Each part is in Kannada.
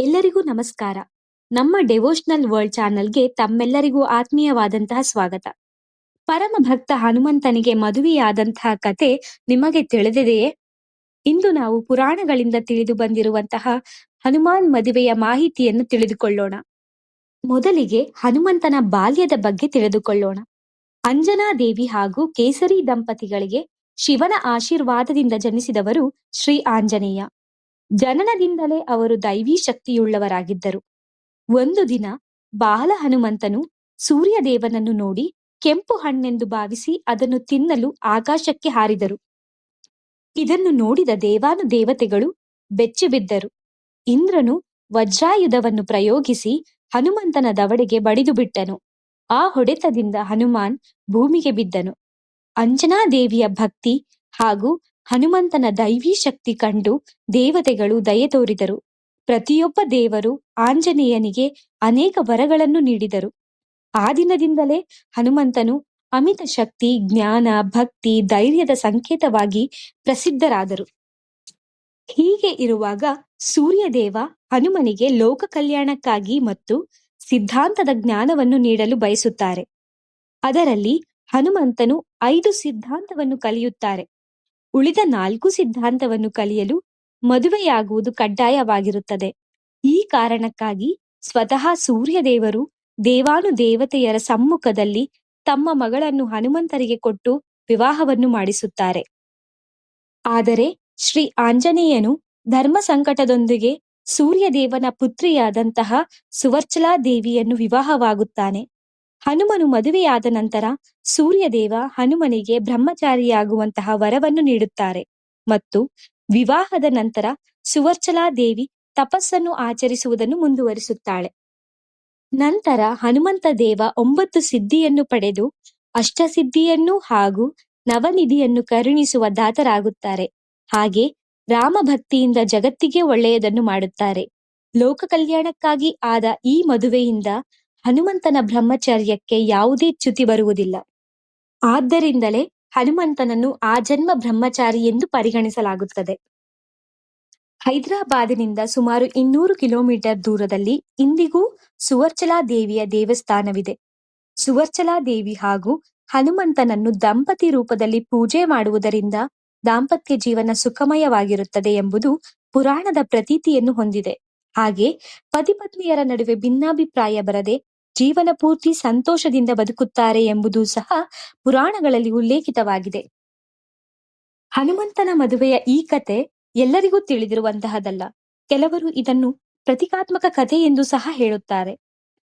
ಎಲ್ಲರಿಗೂ ನಮಸ್ಕಾರ. ನಮ್ಮ ಡೆವೋಷನಲ್ ವರ್ಲ್ಡ್ ಚಾನೆಲ್ಗೆ ತಮ್ಮೆಲ್ಲರಿಗೂ ಆತ್ಮೀಯವಾದಂತಹ ಸ್ವಾಗತ. ಪರಮ ಭಕ್ತ ಹನುಮಂತನಿಗೆ ಮದುವೆಯಾದಂತಹ ಕತೆ ನಿಮಗೆ ತಿಳಿದಿದೆಯೇ? ಇಂದು ನಾವು ಪುರಾಣಗಳಿಂದ ತಿಳಿದು ಬಂದಿರುವಂತಹ ಹನುಮಾನ್ ಮದುವೆಯ ಮಾಹಿತಿಯನ್ನು ತಿಳಿದುಕೊಳ್ಳೋಣ. ಮೊದಲಿಗೆ ಹನುಮಂತನ ಬಾಲ್ಯದ ಬಗ್ಗೆ ತಿಳಿದುಕೊಳ್ಳೋಣ. ಅಂಜನಾ ದೇವಿ ಹಾಗೂ ಕೇಸರಿ ದಂಪತಿಗಳಿಗೆ ಶಿವನ ಆಶೀರ್ವಾದದಿಂದ ಜನಿಸಿದವರು ಶ್ರೀ ಆಂಜನೇಯ. ಜನನದಿಂದಲೇ ಅವರು ದೈವೀ ಶಕ್ತಿಯುಳ್ಳವರಾಗಿದ್ದರು. ಒಂದು ದಿನ ಬಾಲ ಹನುಮಂತನು ಸೂರ್ಯದೇವನನ್ನು ನೋಡಿ ಕೆಂಪು ಹಣ್ಣೆಂದು ಭಾವಿಸಿ ಅದನ್ನು ತಿನ್ನಲು ಆಕಾಶಕ್ಕೆ ಹಾರಿದರು. ಇದನ್ನು ನೋಡಿದ ದೇವಾನು ದೇವತೆಗಳು ಬೆಚ್ಚಿಬಿದ್ದರು. ಇಂದ್ರನು ವಜ್ರಾಯುಧವನ್ನು ಪ್ರಯೋಗಿಸಿ ಹನುಮಂತನ ದವಡೆಗೆ ಬಡಿದು ಬಿಟ್ಟನು. ಆ ಹೊಡೆತದಿಂದ ಹನುಮಾನ್ ಭೂಮಿಗೆ ಬಿದ್ದನು. ಅಂಜನಾದೇವಿಯ ಭಕ್ತಿ ಹಾಗೂ ಹನುಮಂತನ ದೈವೀ ಶಕ್ತಿ ಕಂಡು ದೇವತೆಗಳು ದಯೆ ತೋರಿದರು. ಪ್ರತಿಯೊಬ್ಬ ದೇವರು ಆಂಜನೇಯನಿಗೆ ಅನೇಕ ವರಗಳನ್ನು ನೀಡಿದರು. ಆ ದಿನದಿಂದಲೇ ಹನುಮಂತನು ಅಮಿತ ಶಕ್ತಿ, ಜ್ಞಾನ, ಭಕ್ತಿ, ಧೈರ್ಯದ ಸಂಕೇತವಾಗಿ ಪ್ರಸಿದ್ಧರಾದರು. ಹೀಗೆ ಇರುವಾಗ ಸೂರ್ಯದೇವ ಹನುಮನಿಗೆ ಲೋಕ ಕಲ್ಯಾಣಕ್ಕಾಗಿ ಮತ್ತು ಸಿದ್ಧಾಂತದ ಜ್ಞಾನವನ್ನು ನೀಡಲು ಬಯಸುತ್ತಾರೆ. ಅದರಲ್ಲಿ ಹನುಮಂತನು ಐದು ಸಿದ್ಧಾಂತವನ್ನು ಕಲಿಯುತ್ತಾರೆ. ಉಳಿದ ನಾಲ್ಕು ಸಿದ್ಧಾಂತವನ್ನು ಕಲಿಯಲು ಮದುವೆಯಾಗುವುದು ಕಡ್ಡಾಯವಾಗಿರುತ್ತದೆ. ಈ ಕಾರಣಕ್ಕಾಗಿ ಸ್ವತಃ ಸೂರ್ಯದೇವರು ದೇವಾನು ದೇವತೆಯರ ಸಮ್ಮುಖದಲ್ಲಿ ತಮ್ಮ ಮಗಳನ್ನು ಹನುಮಂತರಿಗೆ ಕೊಟ್ಟು ವಿವಾಹವನ್ನು ಮಾಡಿಸುತ್ತಾರೆ. ಆದರೆ ಶ್ರೀ ಆಂಜನೇಯನು ಧರ್ಮ ಸಂಕಟದೊಂದಿಗೆ ಸೂರ್ಯದೇವನ ಪುತ್ರಿಯಾದಂತಹ ಸುವರ್ಚಲಾ ದೇವಿಯನ್ನು ವಿವಾಹವಾಗುತ್ತಾನೆ. ಹನುಮನು ಮದುವೆಯಾದ ನಂತರ ಸೂರ್ಯದೇವ ಹನುಮನಿಗೆ ಬ್ರಹ್ಮಚಾರಿಯಾಗುವಂತಹ ವರವನ್ನು ನೀಡುತ್ತಾರೆ ಮತ್ತು ವಿವಾಹದ ನಂತರ ಸುವರ್ಚಲಾ ದೇವಿ ತಪಸ್ಸನ್ನು ಆಚರಿಸುವುದನ್ನು ಮುಂದುವರಿಸುತ್ತಾಳೆ. ನಂತರ ಹನುಮಂತ ದೇವ ಒಂಬತ್ತು ಸಿದ್ಧಿಯನ್ನು ಪಡೆದು ಅಷ್ಟಸಿದ್ಧಿಯನ್ನು ಹಾಗೂ ನವನಿಧಿಯನ್ನು ಕರುಣಿಸುವ ದಾತರಾಗುತ್ತಾರೆ. ಹಾಗೆ ರಾಮ ಭಕ್ತಿಯಿಂದ ಜಗತ್ತಿಗೆ ಒಳ್ಳೆಯದನ್ನು ಮಾಡುತ್ತಾರೆ. ಲೋಕ ಕಲ್ಯಾಣಕ್ಕಾಗಿ ಆದ ಈ ಮದುವೆಯಿಂದ ಹನುಮಂತನ ಬ್ರಹ್ಮಚರ್ಯಕ್ಕೆ ಯಾವುದೇ ಚ್ಯುತಿ ಬರುವುದಿಲ್ಲ. ಆದ್ದರಿಂದಲೇ ಹನುಮಂತನನ್ನು ಆ ಜನ್ಮ ಬ್ರಹ್ಮಚಾರಿ ಎಂದು ಪರಿಗಣಿಸಲಾಗುತ್ತದೆ. ಹೈದರಾಬಾದಿನಿಂದ ಸುಮಾರು ಇನ್ನೂರು ಕಿಲೋಮೀಟರ್ ದೂರದಲ್ಲಿ ಇಂದಿಗೂ ಸುವರ್ಚಲಾ ದೇವಿಯ ದೇವಸ್ಥಾನವಿದೆ. ಸುವರ್ಚಲಾ ದೇವಿ ಹಾಗೂ ಹನುಮಂತನನ್ನು ದಂಪತಿ ರೂಪದಲ್ಲಿ ಪೂಜೆ ಮಾಡುವುದರಿಂದ ದಾಂಪತ್ಯ ಜೀವನ ಸುಖಮಯವಾಗಿರುತ್ತದೆ ಎಂಬುದು ಪುರಾಣದ ಪ್ರತೀತಿಯನ್ನು ಹೊಂದಿದೆ. ಹಾಗೆ ಪತಿಪತ್ನಿಯರ ನಡುವೆ ಭಿನ್ನಾಭಿಪ್ರಾಯ ಬರದೆ ಜೀವನ ಪೂರ್ತಿ ಸಂತೋಷದಿಂದ ಬದುಕುತ್ತಾರೆ ಎಂಬುದು ಸಹ ಪುರಾಣಗಳಲ್ಲಿ ಉಲ್ಲೇಖಿತವಾಗಿದೆ. ಹನುಮಂತನ ಮದುವೆಯ ಈ ಕತೆ ಎಲ್ಲರಿಗೂ ತಿಳಿದಿರುವಂತಹದಲ್ಲ. ಕೆಲವರು ಇದನ್ನು ಪ್ರತಿಕಾತ್ಮಕ ಕಥೆ ಎಂದು ಸಹ ಹೇಳುತ್ತಾರೆ.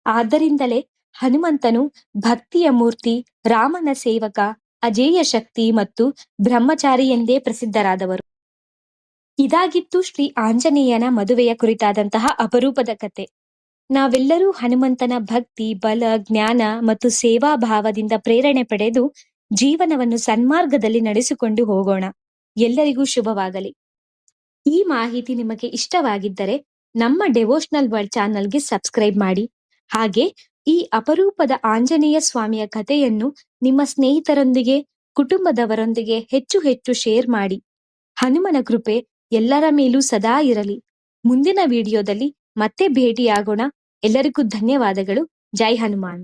ಆದ್ದರಿಂದಲೇ ಹನುಮಂತನು ಭಕ್ತಿಯ ಮೂರ್ತಿ, ರಾಮನ ಸೇವಕ, ಅಜೇಯ ಶಕ್ತಿ ಮತ್ತು ಬ್ರಹ್ಮಚಾರಿ ಎಂದೇ ಪ್ರಸಿದ್ಧರಾದವರು. ಇದಾಗಿತ್ತು ಶ್ರೀ ಆಂಜನೇಯನ ಮದುವೆಯ ಕುರಿತಾದಂತಹ ಅಪರೂಪದ ಕತೆ. ನಾವೆಲ್ಲರೂ ಹನುಮಂತನ ಭಕ್ತಿ, ಬಲ, ಜ್ಞಾನ ಮತ್ತು ಸೇವಾ ಭಾವದಿಂದ ಪ್ರೇರಣೆ ಪಡೆದು ಜೀವನವನ್ನು ಸನ್ಮಾರ್ಗದಲ್ಲಿ ನಡೆಸಿಕೊಂಡು ಹೋಗೋಣ. ಎಲ್ಲರಿಗೂ ಶುಭವಾಗಲಿ. ಈ ಮಾಹಿತಿ ನಿಮಗೆ ಇಷ್ಟವಾಗಿದ್ದರೆ ನಮ್ಮ ಡೆವೋಷನಲ್ ವರ್ಲ್ಡ್ ಚಾನಲ್ಗೆ ಸಬ್ಸ್ಕ್ರೈಬ್ ಮಾಡಿ. ಹಾಗೆ ಈ ಅಪರೂಪದ ಆಂಜನೇಯ ಸ್ವಾಮಿಯ ಕಥೆಯನ್ನು ನಿಮ್ಮ ಸ್ನೇಹಿತರೊಂದಿಗೆ, ಕುಟುಂಬದವರೊಂದಿಗೆ ಹೆಚ್ಚು ಹೆಚ್ಚು ಶೇರ್ ಮಾಡಿ. ಹನುಮನ ಕೃಪೆ ಎಲ್ಲರ ಮೇಲೂ ಸದಾ ಇರಲಿ. ಮುಂದಿನ ವಿಡಿಯೋದಲ್ಲಿ ಮತ್ತೆ ಭೇಟಿಯಾಗೋಣ. ಎಲ್ಲರಿಗೂ ಧನ್ಯವಾದಗಳು. ಜೈ ಹನುಮಾನ್.